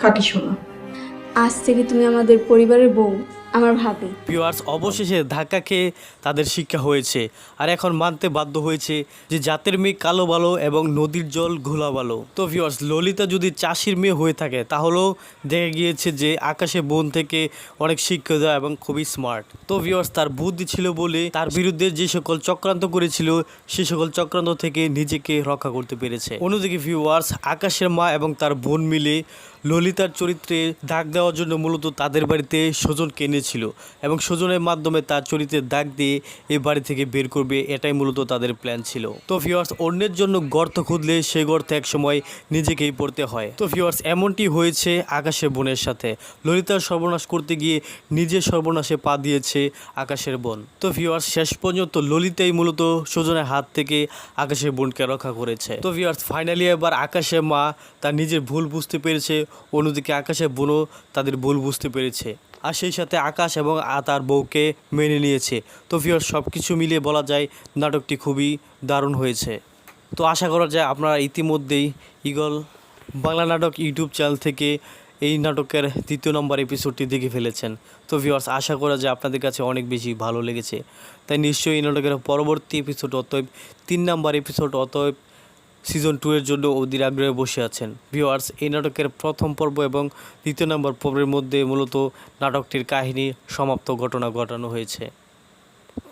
খাঁটি সোনা আজ থেকে তুমি আমাদের পরিবারের বউ। আমার ভাবি। ভিউয়ার্স অবশেষে ধাক্কা খেয়ে তাদের শিক্ষা হয়েছে। আর এখন মানতে বাধ্য হয়েছে যে জাতের মেয়ে কালো ভালো এবং নদীর জল ঘোলা ভালো তো ভিউয়ার্স ললিতা যদি চাষির মেয়ে হয়ে থাকে, তাহলেও দেখা গিয়েছে যে আকাশে বন থেকে অনেক শিক্ষা শিক্ষিত এবং খুবই স্মার্ট তো ভিউয়ার্স তার বুদ্ধি ছিল বলে তার বিরুদ্ধে যে সকল চক্রান্ত করেছিল, সে সকল চক্রান্ত থেকে নিজেকে রক্ষা করতে পেরেছে। অন্যদিকে ভিউয়ার্স আকাশের মা এবং তার বোন মিলে ললিতার চরিত্রে দাগ দেওয়ার জন্য মূলত তাদের বাড়িতে স্বজনকে এনেছিল এবং স্বজনের মাধ্যমে তার চরিত্রে দাগ দিয়ে এই বাড়ি থেকে বের করবে, এটাই মূলত তাদের প্ল্যান ছিল। তো ফিওয়ার্স অন্যের জন্য গর্ত খুঁদলে সেই গর্তে একসময় নিজেকেই পড়তে হয়। তো ফিওয়ার্স এমনটি হয়েছে আকাশের বোনের সাথে। ললিতার সর্বনাশ করতে গিয়ে নিজে সর্বনাশে পা দিয়েছে আকাশের বোন। তো ভিউয়ার্স শেষ পর্যন্ত ললিতাই মূলত স্বজনের হাত থেকে আকাশের বোনকে রক্ষা করেছে। তো ভিউয়ার্স ফাইনালি এবার আকাশের মা তার নিজের ভুল বুঝতে পেরেছে, অন্যদিকে আকাশের বোনও তাদের ভুল বুঝতে পেরেছে। আর সেই সাথে আকাশ এবং তার বউকে মেনে নিয়েছে। তো ভিউয়ার্স সব কিছু মিলিয়ে বলা যায় নাটকটি খুবই দারুণ হয়েছে। তো আশা করা যায় আপনারা ইতিমধ্যেই ইগল বাংলা নাটক ইউটিউব চ্যানেল থেকে এই নাটকের দ্বিতীয় নম্বর এপিসোডটি দেখে ফেলেছেন। তো ভিউয়ার্স আশা করা যায় আপনাদের কাছে অনেক বেশি ভালো লেগেছে। তাই নিশ্চয়ই এই নাটকের পরবর্তী এপিসোড অতএব তিন নম্বর এপিসোড অতএব সিজন টু এর জন্য অধীর আগ্রহে বসে আছেন। ভিওয়ার্স এই নাটকের প্রথম পর্ব এবং দ্বিতীয় নম্বর পর্বের মধ্যে মূলত নাটকটির কাহিনী, সমাপ্ত ঘটনা ঘটানো হয়েছে।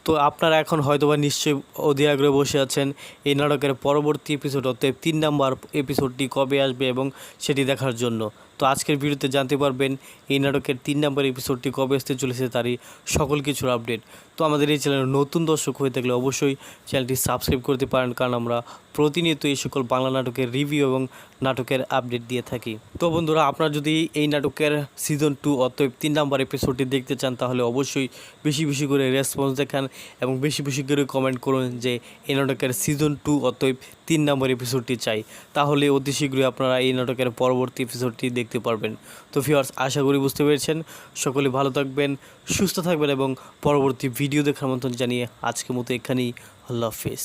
তো আপনারা এখন হয়তোবা নিশ্চয়ই অধীর আগ্রহে বসে আছেন এই নাটকের পরবর্তী এপিসোড অর্থাৎ তিন নম্বর এপিসোডটি কবে আসবে এবং সেটি দেখার জন্য। তো আজকের ভিডিওতে জানতে পারবেন এই নাটকের তিন নম্বর এপিসোডটি কবে আসতে চলেছে তারই সকল কিছুর আপডেট তো আমাদের এই চ্যানেলের নতুন দর্শক হয়ে থাকলে অবশ্যই চ্যানেলটি সাবস্ক্রাইব করতে পারেন, কারণ আমরা প্রতিনিয়ত এই সকল বাংলা নাটকের রিভিউ এবং নাটকের আপডেট দিয়ে থাকি। তো বন্ধুরা, আপনারা যদি এই নাটকের সিজন টু অতএব তিন নম্বর এপিসোডটি দেখতে চান, তাহলে অবশ্যই বেশি বেশি করে রেসপন্স দেখান এবং বেশি বেশি করে কমেন্ট করুন যে এই নাটকের সিজন টু অতএব তিন নম্বর এপিসোডটি চাই। তাহলে অতি শীঘ্রই আপনারা এই নাটকের পরবর্তী এপিসোডটি দেখতে পারবেন। তো ভিউয়ার্স আশা করি বুঝতে পেরেছেন। সকলে ভালো থাকবেন, সুস্থ থাকবেন এবং পরবর্তী ভিডিও দেখার মতন জানিয়ে আজকের মতো এখানেই আল্লাহ হাফিজ।